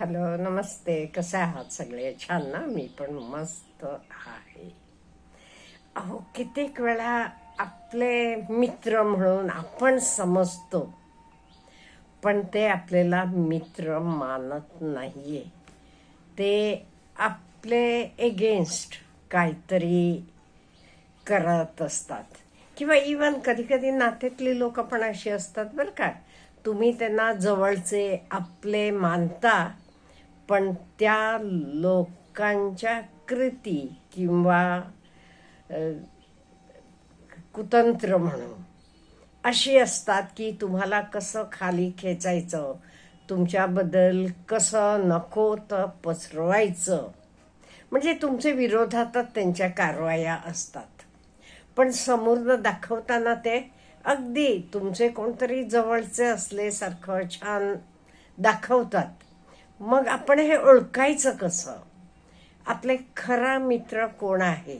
Hello नमस्ते. कसे आहात सगळे? छान ना? मी पण मस्त आहे. अहो कित्येक वेळा आपले मित्र म्हणून आपण समजतो पण ते आपल्याला मित्र मानत नाहीये. ते आपले एगेन्स्ट काहीतरी करत असतात. किंवा इवन कधी कधी नात्यातली लोक पण अशी असतात बरं का. तुम्ही त्यांना जवळचे आपले मानता पण त्या लोकांच्या कृती किंवा कुतंत्र म्हणून अशी असतात की तुम्हाला कसं खाली खेचायचं तुमच्याबद्दल कसं नको तर पसरवायचं. म्हणजे तुमचे विरोधातच त्यांच्या कारवाया असतात. पण समोर दाखवताना ते अगदी तुमचे कोणतरी जवळचे असल्यासारखं छान दाखवतात. मग आपण हे ओळखायचं कसं? आपले खरा मित्र कोण आहे?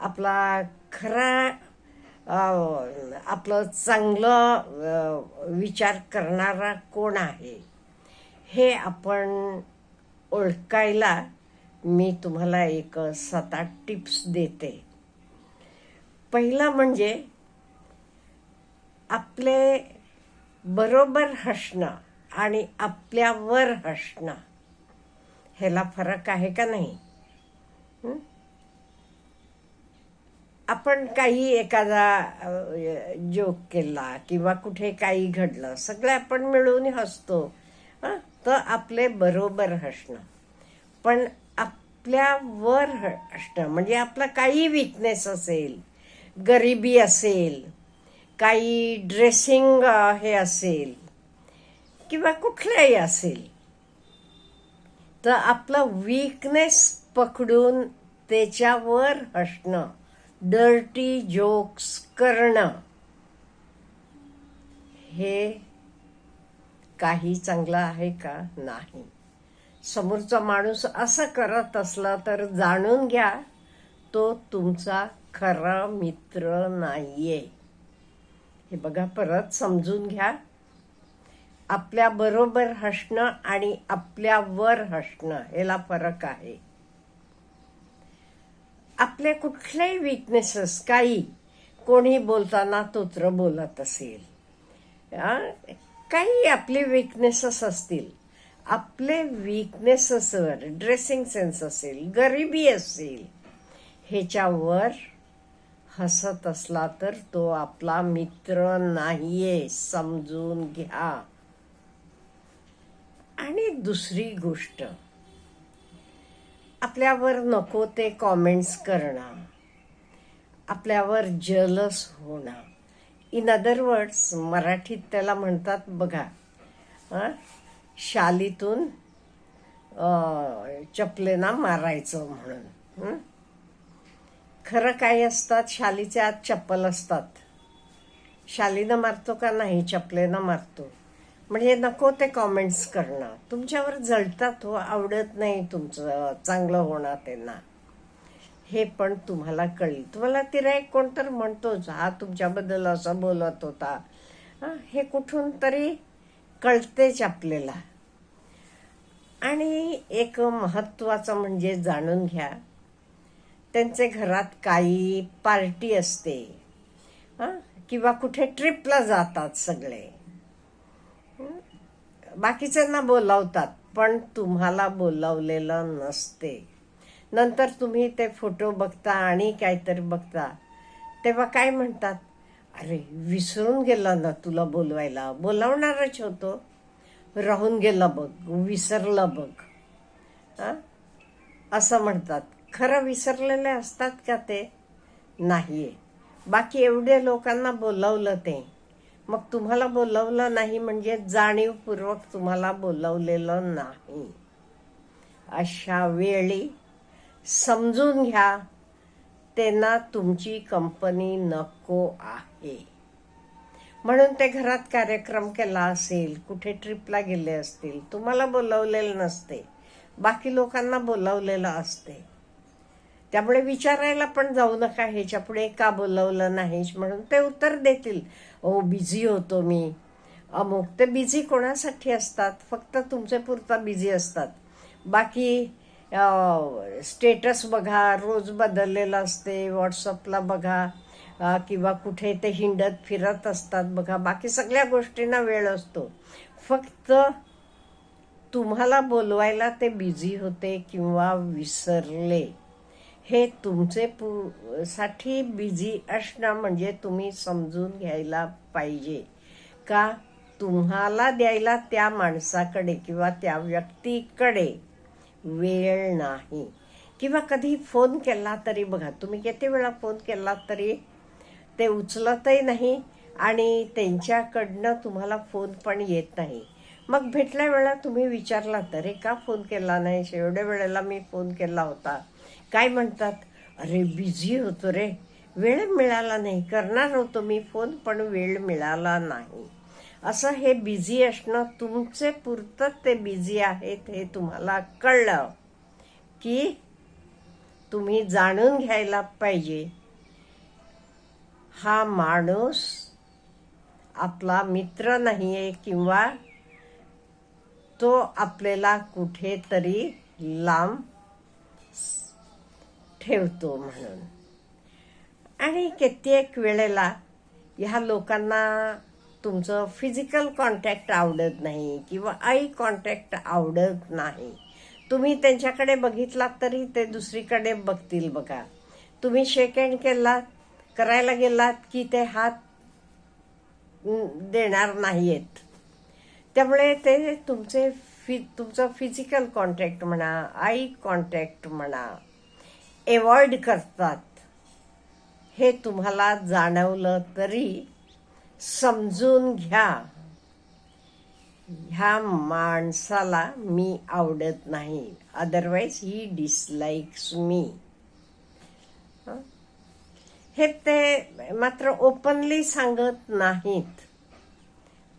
आपला खरा आपलं चांगलं विचार करणारा कोण आहे? हे आपण ओळखायला मी तुम्हाला एक सात आठ टिप्स देते. पहिला म्हणजे आपले बरोबर हसणं. आणि आपल्यावर हसणं. ह्याला फरक आहे का नाही? आपण काही एखादा जोक केला किंवा कुठे काही घडलं सगळं आपण मिळून हसतो. तर आपले बरोबर हसणं. पण आपल्यावर हसणं म्हणजे आपला काही विकनेस असेल गरिबी असेल काही ड्रेसिंग हे असेल किंवा कुठलंही असेल तर आपलं वीकनेस पकडून त्याच्यावर हसणं डर्टी जोक्स करणं हे काही चांगलं आहे का नाही? समोरचा माणूस असं करत असला तर जाणून घ्या तो तुमचा खरा मित्र नाहीये. हे बघा परत समजून घ्या. आपल्या बरोबर हसणं आणि आपल्यावर हसणं याला फरक आहे. आपले कुठलेही विकनेसेस काही कोणी बोलताना तोत्र बोलत असेल. काही आपले विकनेसेस असतील. आपले विकनेसेसवर ड्रेसिंग सेन्स असेल गरिबी असेल ह्याच्यावर हसत असला तर तो आपला मित्र नाहीये समजून घ्या. आणि दुसरी गोष्ट. आपल्यावर नको ते कॉमेंट्स करणं. आपल्यावर जलस होणं. इन अदर वर्ड्स मराठीत त्याला म्हणतात बघा हां शालीतून चपलेना मारायचं म्हणून. खरं काय असतात? शालीच्या आत चप्पल असतात. शालीनं मारतो का नाही? चपलेनं मारतो. म्हणजे नको ते कॉमेंट्स करणं तुमच्यावर जळतात हो आवडत नाही तुमचं चांगलं होणार त्यांना. हे पण तुम्हाला कळेल. तुम्हाला तिराईक कोण तर म्हणतोच हा तुमच्याबद्दल असं बोलत होता. हे कुठून तरी कळतेच आपल्याला. आणि एक महत्वाचं म्हणजे जाणून घ्या त्यांचे घरात काही पार्टी असते किंवा कुठे ट्रिपला जातात सगळे. बाकीच्यांना बोलावतात पण तुम्हाला बोलावलेलं नसते. नंतर तुम्ही ते फोटो बघता आणि काहीतरी बघता. तेव्हा काय म्हणतात? अरे विसरून गेला ना तुला बोलवायला. बोलावणारच होतो. राहून गेला बघ विसरलं बघ. हां? असं म्हणतात. खरं विसरलेले असतात का ते? नाहीये. बाकी एवढे लोकांना बोलावलं ते. मग तुम्हाला बोलवलं नाही म्हणजे जाणीवपूर्वक तुम्हाला बोलवलेलं नाही. अशा वेळी समजून घ्या त्यांना तुमची कंपनी नको आहे. म्हणून ते घरात कार्यक्रम केला असेल कुठे ट्रिपला गेले असतील तुम्हाला बोलवलेलं नसते. बाकी लोकांना बोलावलेलं असते. त्यामुळे विचारायला पण जाऊ नका ह्याच्या पुढे का बोलवलं नाही म्हणून ते उत्तर देतील. ओ बिझी होतो मी. अमुक ते बिझी कोणासाठी असतात? फक्त तुमचे पुरता बिझी असतात. बाकी स्टेटस बघा रोज बदललेलं असते व्हॉट्सअपला बघा किंवा कुठे ते हिंडत फिरत असतात बघा बाकी सगळ्या गोष्टींना वेळ असतो. फक्त तुम्हाला बोलवायला ते बिझी होते किंवा विसरले. हे तुमचे पु साठी बिझी असणं म्हणजे तुम्ही समजून घ्यायला पाहिजे. का? तुम्हाला द्यायला त्या माणसाकडे किंवा त्या व्यक्तीकडे वेळ नाही. किंवा कधी फोन केला तरी बघा तुम्ही किती वेळा फोन केला तरी ते उचलतही नाही आणि त्यांच्याकडनं तुम्हाला फोन पण येत नाही. मग भेटल्या वेळा तुम्ही विचारला तरी का फोन केला नाही एवढ्या वेळेला मी फोन केला होता. काय म्हणतात? अरे बिझी होतो रे. वेळ मिळाला नाही. करणार होतो मी फोन पण वेळ मिळाला नाही. असं हे बिझी असणं तुमचे पुरतं ते बिझी आहेत हे तुम्हाला कळलं की तुम्ही जाणून घ्यायला पाहिजे. हा माणूस आपला मित्र नाही आहे किंवा तो आपल्याला कुठेतरी लांब ठेवतो म्हणून. आणि कित्येक वेळेला ह्या लोकांना तुमचं फिजिकल कॉन्टॅक्ट आवडत नाही किंवा आई कॉन्टॅक्ट आवडत नाही. तुम्ही त्यांच्याकडे बघितलात तरी ते दुसरीकडे बघतील बघा. तुम्ही शेक हँड केलात करायला गेलात की ते हात देणार नाही आहेत त्यामुळे ते तुमचे फि तुमचं फिजिकल कॉन्टॅक्ट म्हणा आय कॉन्टॅक्ट म्हणा एवॉइड करतात. हे तुम्हाला जाणवलं तरी समजून घ्या. ह्या माणसाला मी आवडत नाही. अदरवाईज ही डिसलाइक्स मी. हे? ते मात्र ओपनली सांगत नाहीत.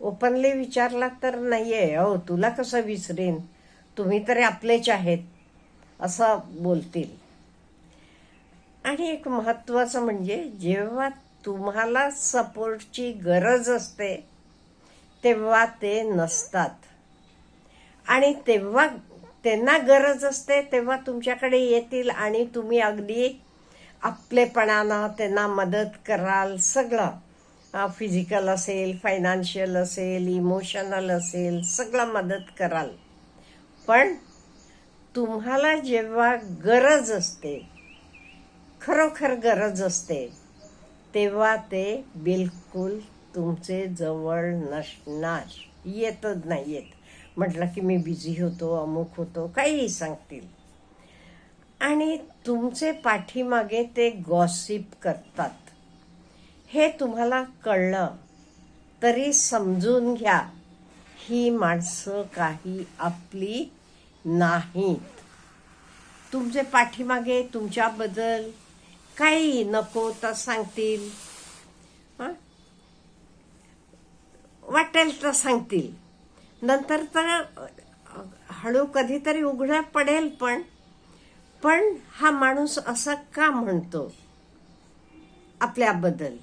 ओपनली विचारला तर नाहीये अहो तुला कसं विसरेन? तुम्ही तरी आपलेच आहेत असं बोलतील. आणि एक महत्वाचं म्हणजे जेव्हा तुम्हाला सपोर्टची गरज असते तेव्हा ते नसतात. आणि तेव्हा त्यांना गरज असते तेव्हा तुमच्याकडे येतील आणि तुम्ही अगदी आपलेपणानं त्यांना मदत कराल सगळं. फिजिकल असेल फायनान्शियल असेल इमोशनल असेल सगळं मदत कराल. पण तुम्हाला जेव्हा गरज असते खरोखर गरज असते तेव्हा ते बिलकुल तुमचे जवळ नसणार. येतच नाही येत. म्हटलं की मी बिझी होतो अमुक होतो काहीही सांगतील. आणि तुमचे पाठीमागे ते गॉसिप करतात. हे तुम्हाला कळलं तरी समजून घ्या ही माणसं काही आपली नाहीत. तुमचे पाठीमागे तुमच्याबद्दल काही नको तर सांगतील. वाटेल तर सांगतील. नंतर तर हळू कधीतरी उघडं पडेल पण पण हा माणूस असं का म्हणतो? आपल्याबद्दल.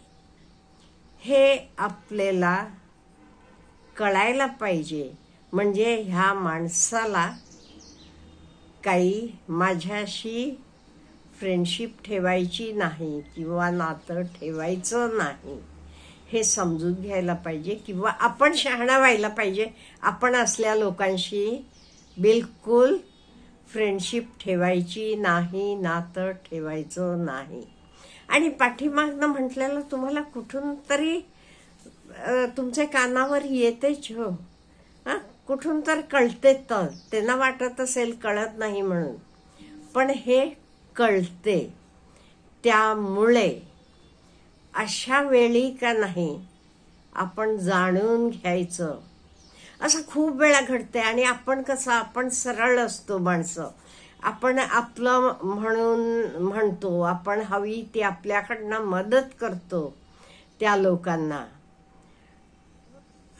हे आपल्याला कळायला पाहिजे. म्हणजे ह्या माणसाला काही माझ्याशी फ्रेंडशिप ठेवायची नाही किंवा नातं ठेवायचं नाही. हे समजून घ्यायला पाहिजे किंवा आपण शहाणा व्हायला पाहिजे. आपण असल्या लोकांशी बिलकुल फ्रेंडशिप ठेवायची नाही नातं ठेवायचं नाही. आणि पाठीमागनं म्हटलेलं तुम्हाला कुठून तरी तुमचे तुमच्या कानावर येतेच हो हां? कुठून तर कळते तर त्यांना वाटत असेल कळत नाही म्हणून. पण हे कळते. त्यामुळे अशा वेळी का नाही आपण जाणून घ्यायचं. असं खूप वेळा घडते आणि आपण कसं आपण सरळ असतो माणसं. आपण आपलं म्हणून म्हणतो आपण हवी ती आपल्याकडनं मदत करतो त्या लोकांना.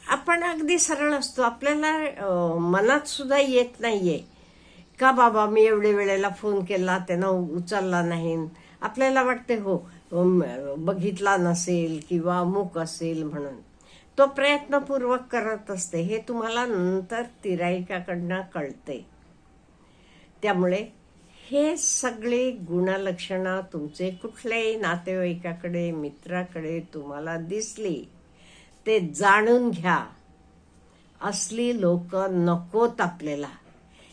आपण अगदी सरळ असतो आपल्याला मनात सुद्धा येत नाहीये. का बाबा मी एवढे वेळेला फोन केला त्यांना उचलला नाही. आपल्याला वाटते हो बघितला नसेल किंवा अमुक असेल म्हणून. तो प्रयत्नपूर्वक करत असते हे तुम्हाला नंतर तिराईकाकडनं कळते. त्यामुळे हे सगळे गुणलक्षणं तुमचे कुठल्याही नातेवाईकाकडे मित्राकडे तुम्हाला दिसली ते जाणून घ्या. असली लोक नकोत आपल्याला.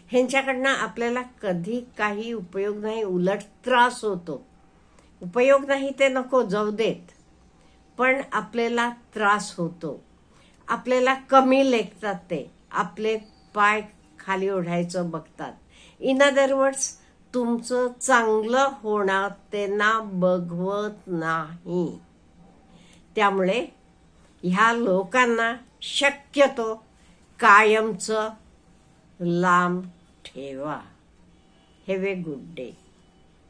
ह्यांच्याकडनं आपल्याला कधी काही उपयोग नाही उलट त्रास होतो. उपयोग नाही ते नको जाऊ देत. पण आपल्याला त्रास होतो. आपल्याला कमी लेखतात ते. आपले पाय खाली ओढायचं बघतात. इन अदर वर्ड्स तुमचं चांगलं होणार त्यांना बघवत नाही. त्यामुळे ह्या लोकांना शक्यतो कायमचं लांब ठेवा. Have a good day